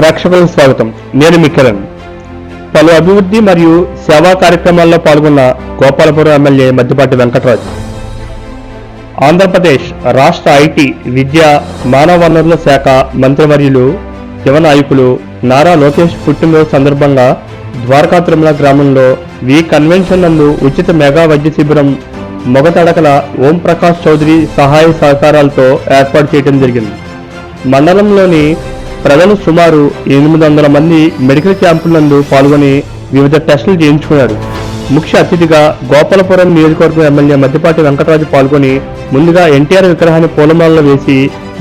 ప్రేక్షకులకు స్వాగతం. నేను మీ కిరణ్. పలు అభివృద్ధి మరియు సేవా కార్యక్రమాల్లో పాల్గొన్న గోపాలపురం ఎమ్మెల్యే మద్దిపాటి వెంకటరాజు. ఆంధ్రప్రదేశ్ రాష్ట్ర ఐటీ విద్యా మానవ వనరుల శాఖ మంత్రివర్యులు యువ నాయకులు నారా లోకేష్ పుట్టినరోజు సందర్భంగా ద్వారకా తిరుమల గ్రామంలో వి కన్వెన్షన్ నందు ఉచిత మెగా వైద్య శిబిరం మొగతడకల ఓం ప్రకాష్ చౌదరి సహాయ సహకారాలతో ఏర్పాటు చేయడం జరిగింది. మండలంలోని ప్రజలు సుమారు ఎనిమిది వందల మంది మెడికల్ క్యాంపులందు పాల్గొని వివిధ టెస్టులు చేయించుకున్నారు. ముఖ్య అతిథిగా గోపాలపురం నియోజకవర్గం ఎమ్మెల్యే మద్దిపాటి వెంకటరాజు పాల్గొని ముందుగా ఎన్టీఆర్ విగ్రహాన్ని పూలమాలలో వేసి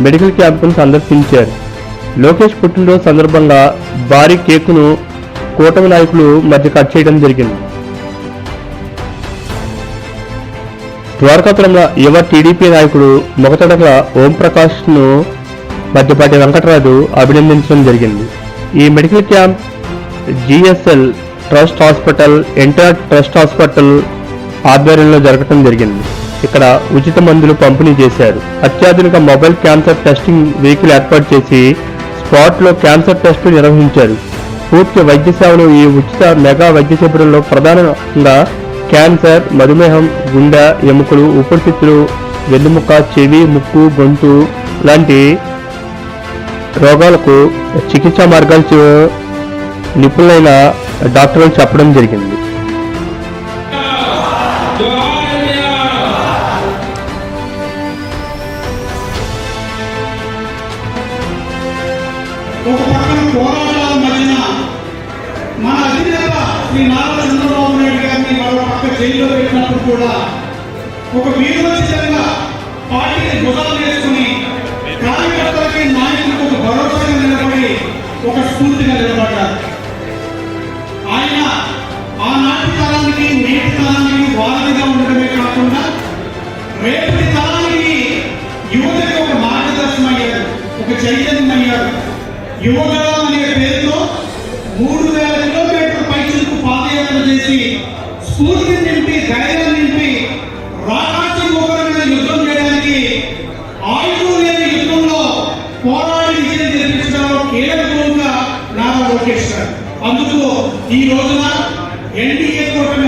మెడికల్ క్యాంపును సందర్శించారు. లోకేష్ పుట్టినరోజు సందర్భంగా భారీ కేకును కూటమి నాయకులు మధ్య కట్ చేయడం జరిగింది. ద్వారకాపురంలో యువ టీడీపీ నాయకుడు మొగతడకల ఓంప్రకాష్ను మధ్యపాటి వెంకటరాజు అభినందించడం జరిగింది. ఈ medical camp GSL trust hospital enter trust hospital ఆధ్వర్యంలో జరగటం జరిగింది. ఇక్కడ ఉచిత మందులు పంపిణీ చేశారు. అత్యాధునిక మొబైల్ క్యాన్సర్ టెస్టింగ్ వెహికల్ ఏర్పాటు చేసి స్పాట్లో క్యాన్సర్ టెస్టులు నిర్వహించారు. పూర్తి వైద్య సేవలు ఈ ఉచిత మెగా వైద్య శిబిరంలో ప్రధానంగా క్యాన్సర్ మధుమేహం గుండె ఎముకలు ఊపిరితిత్తులు వెన్నుముక చెవి ముక్కు గొంతు లాంటి రోగాలకు చికిత్సా మార్గాలు నిపుణులైన డాక్టర్లు చెప్పడం జరిగింది. ఒక పక్కన పోరాటాల మధ్యన మన అధినేత శ్రీ నారా చంద్రబాబు నాయుడు గారిని మరో పక్క జైల్లో పెట్టినప్పుడు కూడా ఒక స్ఫూర్తిగా నిలబడ్డారు. ఆయన ఆనాటి తరానికి నేటి తరానికి వారధిగా ఉండడమే కాకుండా రేపటి తరానికి యువతకి ఒక మార్గదర్శనం అయ్యారు ఒక చైతన్యం అయ్యారు. యువగలం అనే పేరుతో మూడు వేల కిలోమీటర్ల పైచులకు పాదయాత్ర చేసి స్ఫూర్తిని నింపి ధైర్యం నింపి రాక ఓటేస్తున్నారు అందుకు ఈ రోజున ఎన్డీఏ కూటమి